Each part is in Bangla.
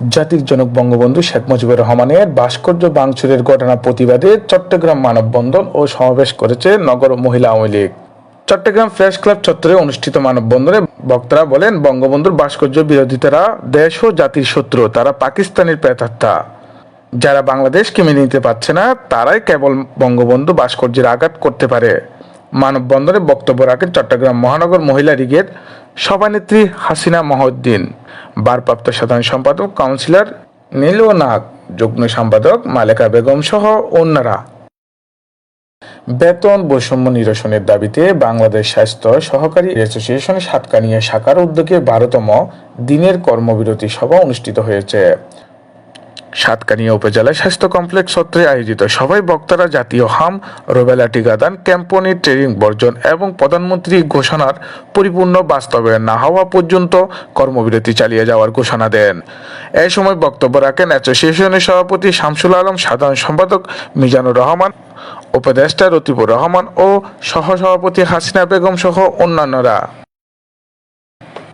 জাতির জনক বঙ্গবন্ধু শেখ মুজিবুর রহমানের ভাস্কর্য ভাঙচুরের ঘটনা প্রতিবাদে চট্টগ্রাম মানববন্ধন ও সমাবেশ করেছে নগর মহিলা আওয়ামী লীগ। চট্টগ্রাম প্রেস ক্লাব চত্বরে অনুষ্ঠিত মানববন্ধনে বক্তারা বলেন, বঙ্গবন্ধুর ভাস্কর্য বিরোধিতারা দেশ ও জাতির শত্রু, তারা পাকিস্তানের প্রেতাত্মা। যারা বাংলাদেশকে মেনে নিতে পারছে না, তারাই কেবল বঙ্গবন্ধু ভাস্কর্যের আঘাত করতে পারে। মানববন্ধনে বক্তব্য রাখেন চট্টগ্রাম মহানগর মহিলা লীগের সভানেত্রী হাসিনা মহদ্দিন ভারপ্রাপ্ত সাধারণ সম্পাদক, কাউন্সিলর নীল নাগ যুগ্ম সম্পাদক মালেকা বেগম সহ অন্যরা। বেতন বৈষম্য নিরসনের দাবিতে বাংলাদেশ স্বাস্থ্য সহকারী অ্যাসোসিয়েশন সাতকানিয়া শাখার উদ্যোগে বারোতম দিনের কর্মবিরতি সভা অনুষ্ঠিত হয়েছে। সাতকানিয়া উপজেলা স্বাস্থ্য কমপ্লেক্স সত্রে আয়োজিত সবাই বক্তারা জাতীয় হাম, রোবেলা টিকাদান, ক্যাম্পনি, ট্রেনিং বর্জন এবং প্রধানমন্ত্রী ঘোষণার পরিপূর্ণ বাস্তবায়ন না হওয়া পর্যন্ত কর্মবিরতি চালিয়ে যাওয়ার ঘোষণা দেন। এই সময় বক্তব্য রাখেন অ্যাসোসিয়েশনের সভাপতি শামসুল আলম, সাধারণ সম্পাদক মিজানুর রহমান, উপদেষ্টা রতিপুর রহমান ও সহসভাপতি হাসিনা বেগম সহ অন্যান্যরা।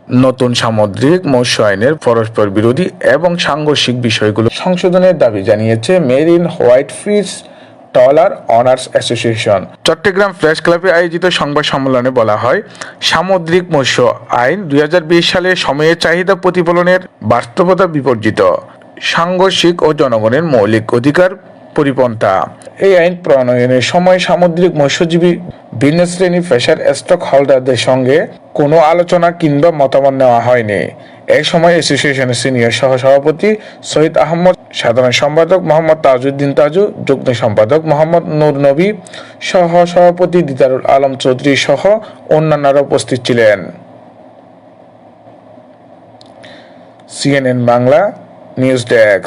নতুন সামুদ্রিক মৎস্য আইনের পরস্পর বিরোধী এবং সাংঘর্ষিক বিষয়গুলো সংশোধনের দাবি জানিয়েছে marine white fish trawler owners association Chattogram press ক্লাবে আয়োজিত সংবাদ সম্মেলনে বলা হয়, সামুদ্রিক মৎস্য আইন দুই হাজার বিশ সালে সময়ের চাহিদা প্রতিফলনের বাস্তবতা বিপর্জিত সাংঘর্ষিক ও জনগণের মৌলিক অধিকার পরিপন্থা। এই আইন প্রণয়নের সময় সামুদ্রিক মৎস্যজীবী ভিন্ন শ্রেণি পেশার স্টক হোল্ডারদের সঙ্গে কোনো আলোচনা কিংবা মতামত নেওয়া হয়নি। এই সময় অ্যাসোসিয়েশনের সিনিয়র সহসভাপতি সৈয়দ আহমদ, সাধারণ সম্পাদক মোহাম্মদ তাজউদ্দিন তাজু, যুগ্ম সম্পাদক মোহাম্মদ নূর নবী সহ সভাপতি দিদারুল আলম চৌধুরী সহ অন্যান্যরা উপস্থিত ছিলেন। CNN Bangla, news desk.